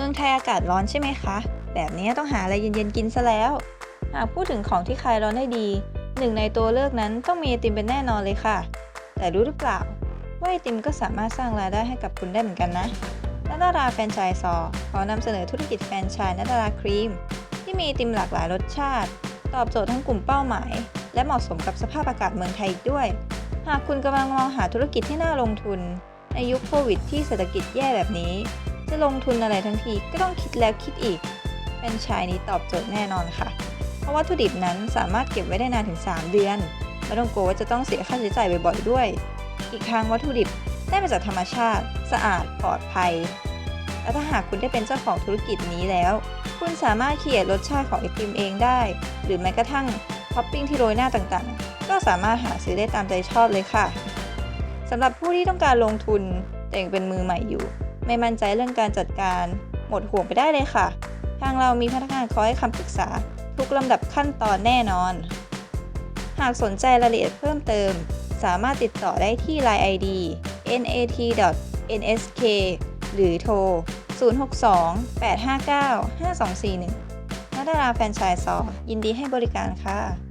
เมืองไทยอากาศร้อนใช่ไหมคะ แบบนี้ต้องหาอะไรเย็นๆกินซะแล้ว หากพูดถึงของที่คลายร้อนได้ดี หนึ่งในตัวเลือกนั้นต้องมีไอติมเป็นแน่นอนเลยค่ะ แต่รู้หรือเปล่า ว่าไอติมก็สามารถสร้างรายได้ให้กับคุณได้เหมือนกันนะนัดดาราแฟรนไชส์ซอขอนำเสนอธุรกิจแฟรนไชส์นัดดาราครีม ที่มีไอติมหลากหลายรสชาติ ตอบโจทย์ทั้งกลุ่มเป้าหมาย และเหมาะสมกับสภาพอากาศเมืองไทยอีกด้วย หากคุณกำลังมองหาธุรกิจที่น่าลงทุน ในยุคโควิดที่เศรษฐกิจแย่แบบนี้ จะลงทุนอะไรทั้งทีก็ต้องคิดแล้วคิดอีกเป็นชายนี้ตอบโจทย์แน่นอนค่ะ เพราะวัตถุดิบนั้นสามารถเก็บไว้ได้นานถึง 3 เดือนไม่ต้องกลัวว่าจะต้องเสียค่าใช้จ่ายบ่อยๆด้วย อีกทางวัตถุดิบได้มาจากธรรมชาติ สะอาดปลอดภัย และถ้าหากคุณได้เป็นเจ้าของธุรกิจนี้แล้ว คุณสามารถเขียนรสชาติของไอติมเองได้ หรือแม้กระทั่งท็อปปิ้งที่โรยหน้าต่างๆ ก็สามารถหาซื้อได้ตามใจชอบเลยค่ะสำหรับผู้ที่ต้องการลงทุนแต่ยังเป็นมือใหม่อยู่ ไม่มั่นใจเรื่องการจัดการ หมดห่วงไปได้เลยค่ะ ทางเรามีพนักงานคอยให้คำปรึกษา ทุกลำดับขั้นตอนแน่นอน หากสนใจรายละเอียดเพิ่มเติม สามารถติดต่อได้ที่ Line ID nat.nsk หรือโทร 062 859 5241นัดดาราแฟนชส์ซอยินดีให้บริการค่ะ